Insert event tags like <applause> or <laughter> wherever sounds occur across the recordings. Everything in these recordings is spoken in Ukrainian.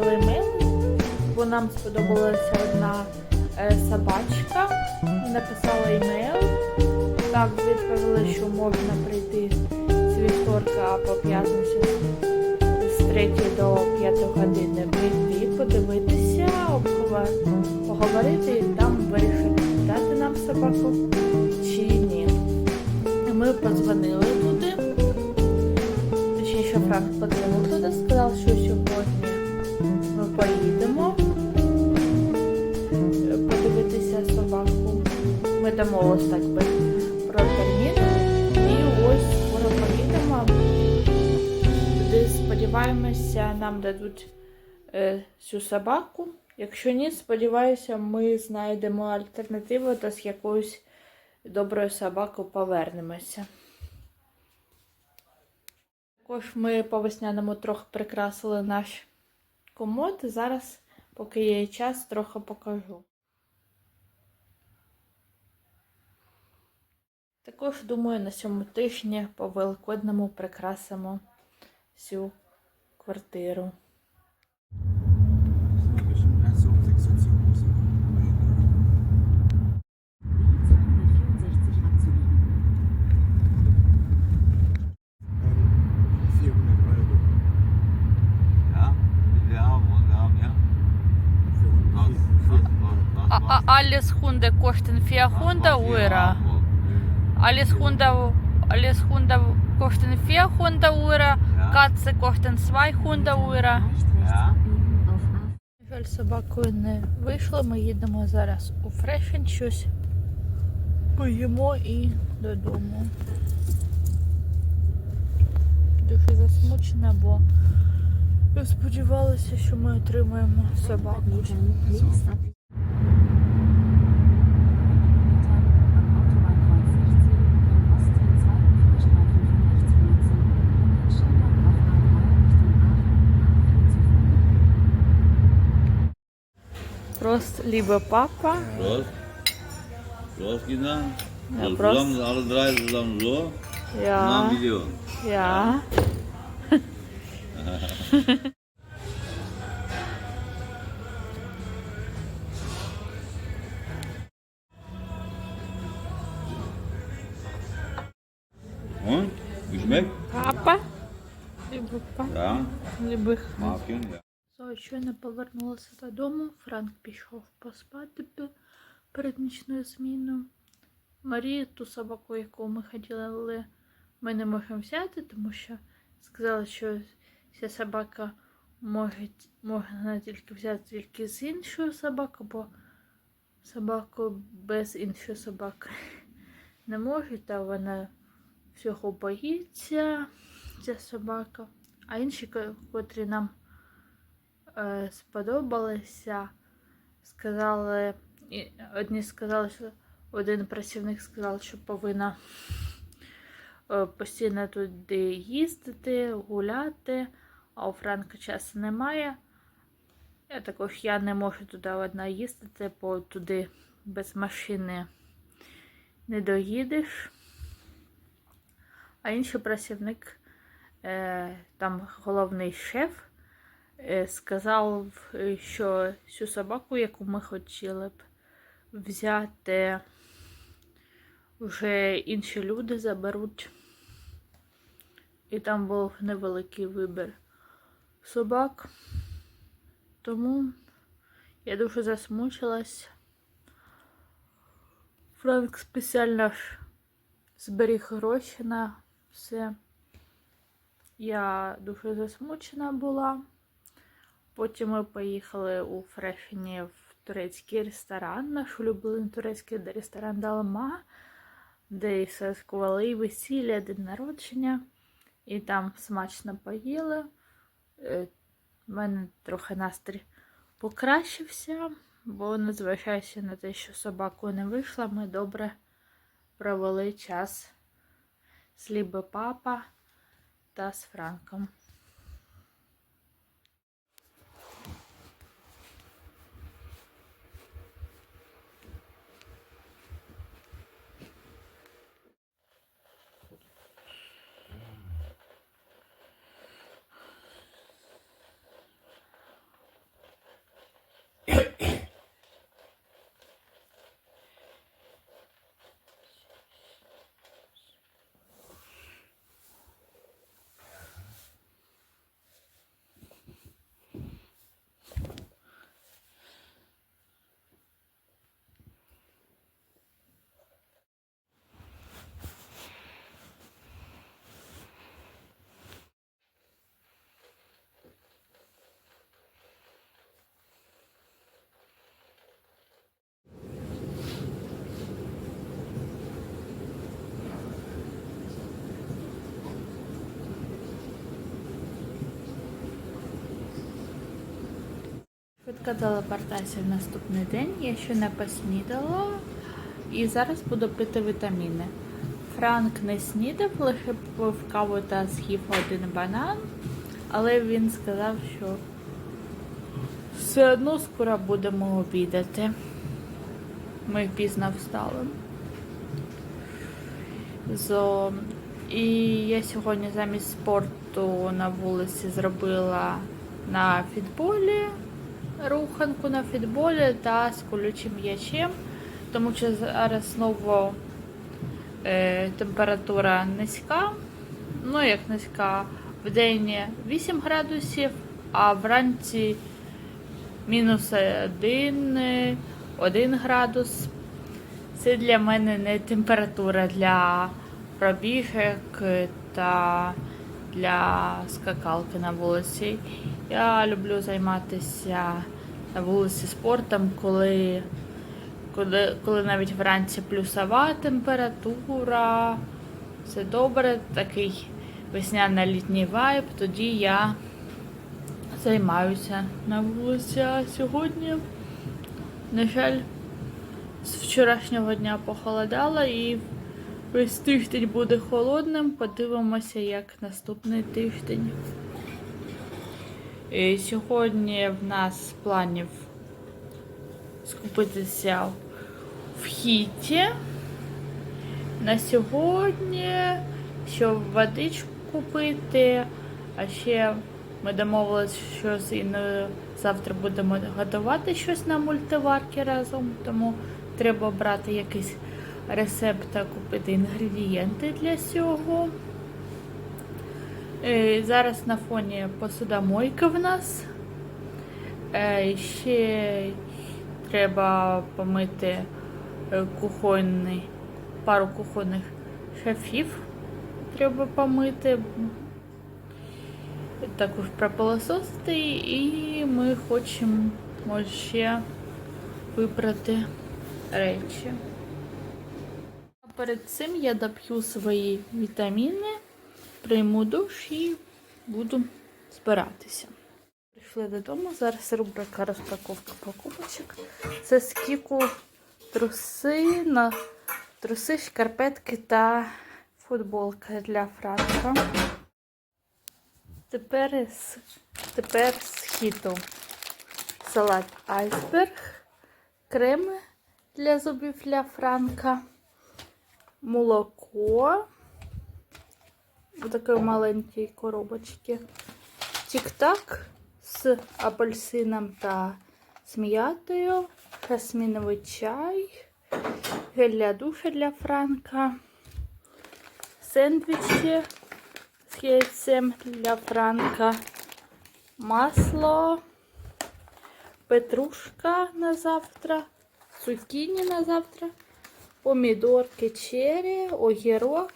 тижні ми бо нам сподобалася одна е, собачка. Ми написали емейл. Так, відповіли, що можна прийти з вівторка або п'ятниці з 3 до 5 години прийти, подивитися, поговорити і там вирішити, дати нам собаку чи ні. Ми подзвонили туди. Точніше, Франк подзвонив туди, сказав, що Ми домовились так би про термін. І ось скоро поїдемо. Туди сподіваємося, нам дадуть е, цю собаку. Якщо ні, сподіваюся, ми знайдемо альтернативу та з якоюсь доброю собакою повернемося. Також ми по весняному трохи прикрасили наш комод. Зараз, поки є час, трохи покажу. Також, думаю, на цьому тижні по великодному прикрасимо всю квартиру. Erst so 6 Uhr ziehen muss. 264 abzubiegen. 400 Euro. Ja, wir haben und haben, ja. Was, was, was, was, was? Аліс Хунде коштен фіа Хунда уйра. Аліс Хунда Аліс Хунда коштен фіа Хунда уйра. Ja. Свай Хунда уйра. Leicht rechts Ja. abbiegen auf A. На жаль, собакою не вийшло. Ми їдемо зараз у Фрешен щось. Поїмо і додому. Дуже засмучена, бо сподівалася, що ми отримаємо собаку. Prost, lieber Papa. Prost. Prost, Kinder. Ja, so, Prost. Zusammen, alle drei zusammen so. Ja. Und dann Video. Ja. ja. <laughs> Und? Wie schmeckt? Papa. Liebe Papa. Ja. Liebe Marken, ja. Щойно повернулася додому. Франк пішов поспати пе- перед нічною зміною. Марію, ту собаку, яку ми хотіли, ми не можемо взяти, тому що сказали, що ця собака може, можна тільки взяти тільки з іншою собакою, бо собаку без іншої собаки <laughs> не може, та вона всього боїться, ця собака. А інші, котрі нам сподобалися. Сказали, одні сказали, що один працівник сказав, що повинна е, постійно туди їздити, гуляти, а у Франка часу немає. Я також я не можу туди одна їздити, бо туди без машини не доїдеш. А інший працівник, е, там головний шеф, е, сказав, е, що цю собаку, яку ми хотіли б взяти, вже інші люди заберуть. І там був невеликий вибір собак. Тому я дуже засмучилась. Франк спеціально зберіг гроші на все. Я дуже засмучена була. Потім ми поїхали у Фрешені в турецький ресторан, наш улюблений турецький ресторан Далма, де і святкували і весілля, день народження. І там смачно поїли. Е, У мене трохи настрій покращився, бо незважаючи на те, що собаку не вийшла, ми добре провели час з Ліби Папа та з Франком. Чекаю телепортацію в наступний день. Я ще не поснідала. І зараз буду пити вітаміни. Франк не снідав, лише пив каву та з'їв один банан. Але він сказав, що все одно скоро будемо обідати. Ми пізно встали. Зо... І я сьогодні замість спорту на вулиці зробила на фітболі руханку на фітболі та з колючим м'ячем, тому що зараз знову е, температура низька. Ну, як низька, в день 8 градусів, а вранці мінус 1, 1 градус. Це для мене не температура для пробіжок та для скакалки на вулиці. Я люблю займатися на вулиці спортом, коли, коли, коли навіть вранці плюсова температура. Все добре, такий весняно-літній вайб, тоді я займаюся на вулиці. А сьогодні, на жаль, з вчорашнього дня похолодало і весь тиждень буде холодним. Подивимося, як наступний тиждень. І сьогодні в нас планів скупитися в хіті. На сьогодні, щоб водичку купити, а ще ми домовилися, що завтра будемо готувати щось на мультиварки разом, тому треба брати якийсь рецепт купити інгредієнти для цього. Е, Зараз на фоні посудомойка в нас. Е, Ще треба помити е, кухонний, пару кухонних шафів. Треба помити. Також пропилососити і ми хочемо ще випрати речі. Перед цим я доп'ю свої вітаміни, прийму душ і буду збиратися. Прийшли додому. Зараз рубрика розпаковка покупочок. Це скіку труси, на труси, шкарпетки та футболка для Франка. Тепер тепер з хіту. Салат айсберг, крем для зубів для Франка, молоко. В такій маленькій коробочці, тік-так з апельсином та з м'ятою, жасміновий чай, гель для душа для Франка, сендвічі з яйцем для Франка, масло, петрушка на завтра, цукіні на завтра, помідорки черрі, огірок,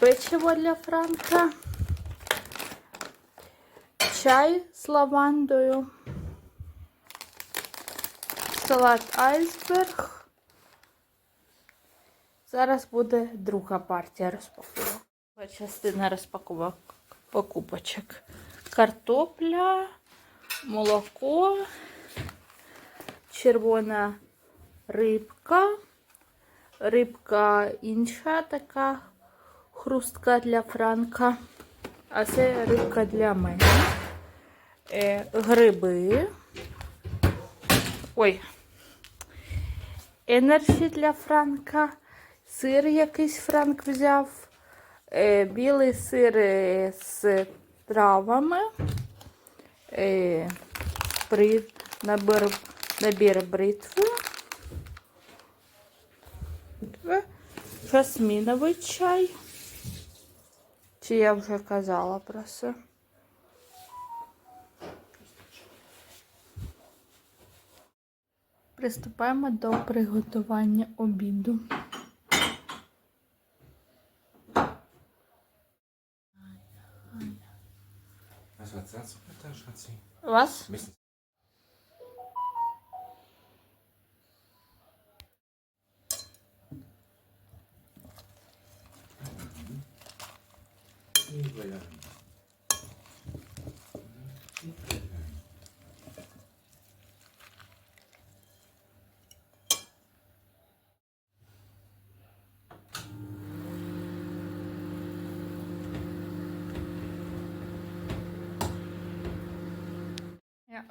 печиво для Франка, чай з лавандою, салат айсберг. Зараз буде друга партія розпаковок. Частина розпаковок покупочок. Картопля, молоко, червона рибка, рибка інша така хрустка для Франка, а це рибка для мене. Е, гриби. Ой. Енерджі для Франка. Сир якийсь Франк взяв. Е, білий сир е, з травами. Е, при, набір, набір бритви. Е, Жасміновий чай. Чи я вже казала про це? Приступаємо до приготування обіду. Was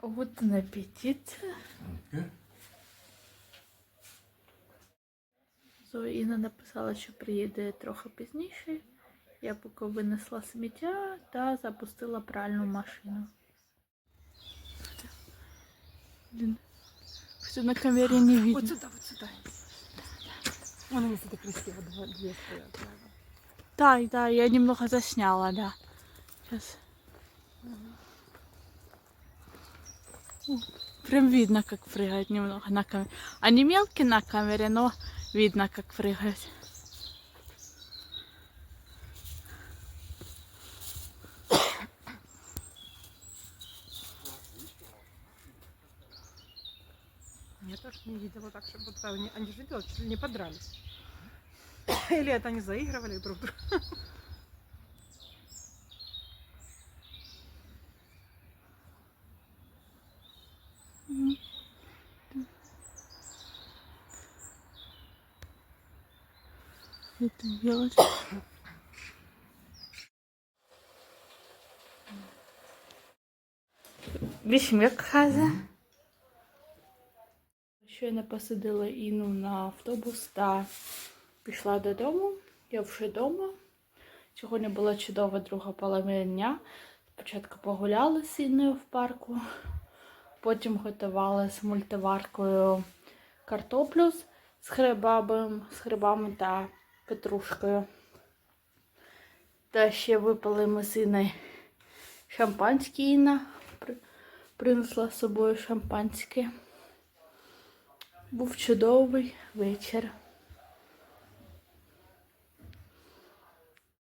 Guten аппетит. Danke. Інна написала, що приїде трохи пізніше. Я поки винесла сміття та запустила пральну машину. Блін, Все на камері не видно. Вот сюда, вот сюда. Вон они смотри, красиво, два, две стоят. прямо. Да, да, я немного засняла, да. Сейчас. Прям видно, как прыгают немного на камере. Они мелкие на камере, но видно, как прыгают. Я тоже не видела так, чтобы они, они же видела, чуть ли не подрались. Или это они заигрывали друг друга. Это делать. Вішмекхаза. Щойно посадила Іну на автобус та пішла додому. Я вже вдома. Сьогодні була чудова друга половина дня. Спочатку погуляли з Інною в парку, потім готували з мультиваркою картоплю з грибами, з грибами та петрушкою. Та ще випили ми Інною шампанське Інна принесла з собою шампанське. Був чудовий вечір.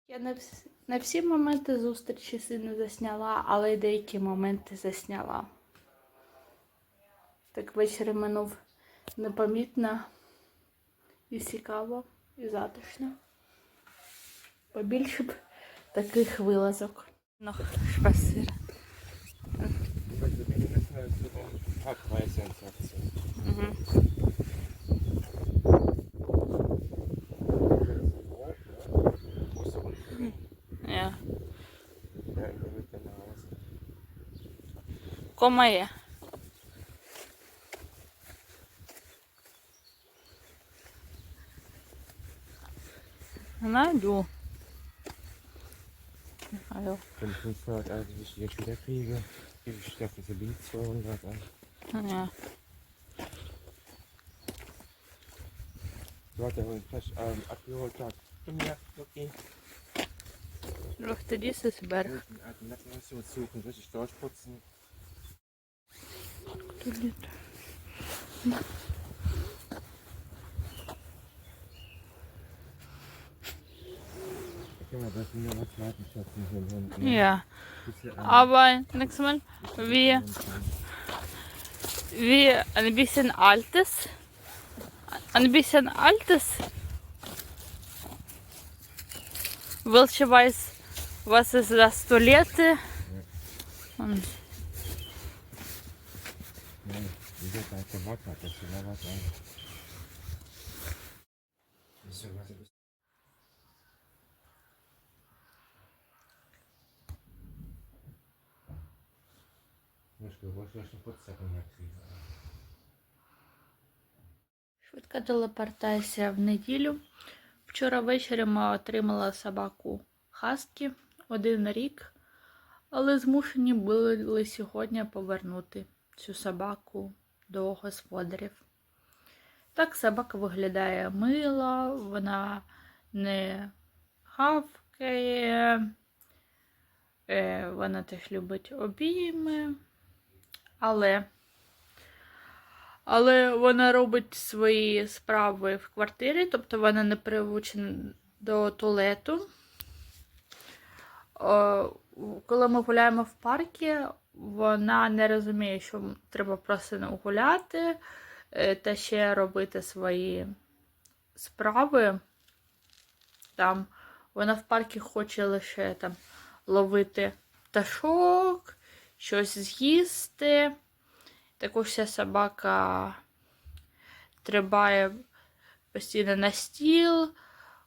Я не всі, не всі моменти зустрічі сильно засняла, але й деякі моменти засняла. Так вечір минув непомітно і цікаво, і затишно. Побільше б таких вилазок. Ну. Abreißinfektion. Угу. Musst du unten. Na du. Hallo. Wenn ich 500 also ich jetzt wieder kriege, gebe ich dafür diese Bild 200 an. Ja. Du hast ja wohl frisch ähm, abgeholt, hast du mir okay. Lüfte dieses Berg. Alten Lappen müssen wir suchen, richtig durchputzen. Ach, du Lied. Guck mal, das sind ja noch hier Aber nächstes Mal wir, wir ein bisschen altes. Ein bisschen altes. Welche weiß, was ist das Toilette? Und Nee, Швидка телепортація в неділю. Вчора ввечері ми отримали собаку Хаскі один рік, але змушені були сьогодні повернути цю собаку до господарів. Так собака виглядає мило, вона не гавкає, е, вона теж любить обійми, але але вона робить свої справи в квартирі, тобто вона не привучена до туалету. Коли ми гуляємо в парку, вона не розуміє, що треба просто гуляти е, та ще робити свої справи. Там вона в парку хоче лише там ловити пташок, щось з'їсти. Також ця собака трибає постійно на стіл,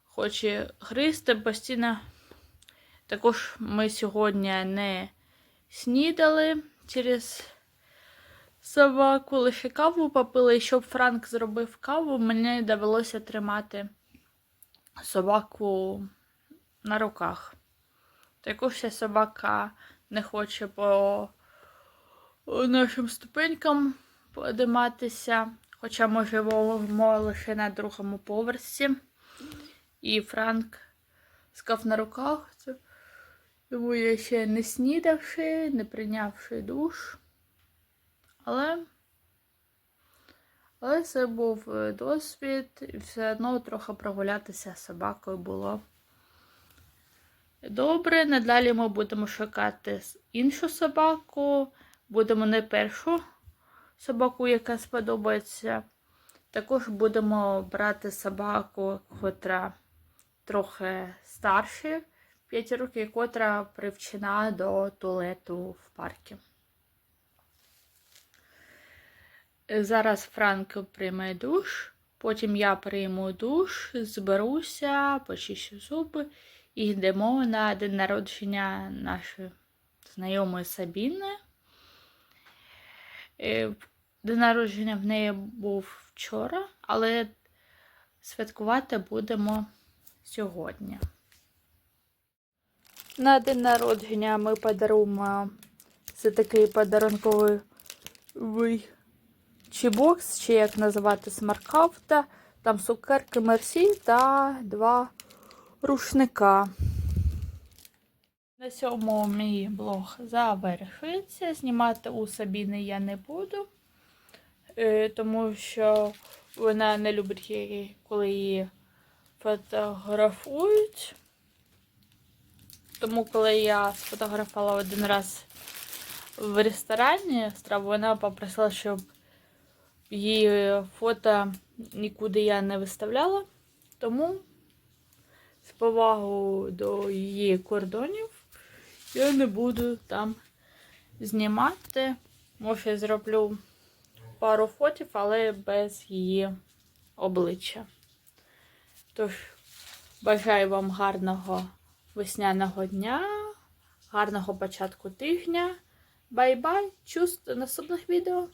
хоче гризти постійно. Також ми сьогодні не снідали через собаку лише каву попили, і щоб Франк зробив каву, мені довелося тримати собаку на руках. Також ця собака не хоче по нашим ступенькам подиматися, хоча ми живемо лише на другому поверсі. І Франк скав на руках. Тому я ще не снідавши, не прийнявши душ. Але, але це був е, досвід, і все одно трохи прогулятися з собакою було добре. Надалі ми будемо шукати іншу собаку. Будемо не першу собаку, яка сподобається. Також будемо брати собаку, котра трохи старше, 5 років, котра привчена до туалету в парку. Зараз Франк прийме душ, потім я прийму душ, зберуся, почищу зуби і йдемо на день народження нашої знайомої Сабіни. Е, День народження в неї був вчора, але святкувати будемо сьогодні. На день народження ми подаруємо це такий подарунковий вий- чи як називати смаркафта. Там цукерки мерсі та два рушника. На цьому мій блог завершується. Знімати у Сабіни я не буду, е, тому що вона не любить, коли її фотографують. Тому, коли я сфотографувала один раз в ресторані страву, вона попросила, щоб її фото нікуди я не виставляла. Тому з повагою до її кордонів я не буду там знімати. Може, я зроблю пару фотів, але без її обличчя. Тож, бажаю вам гарного весняного дня, гарного початку тижня. Бай-бай! Чус до наступних відео!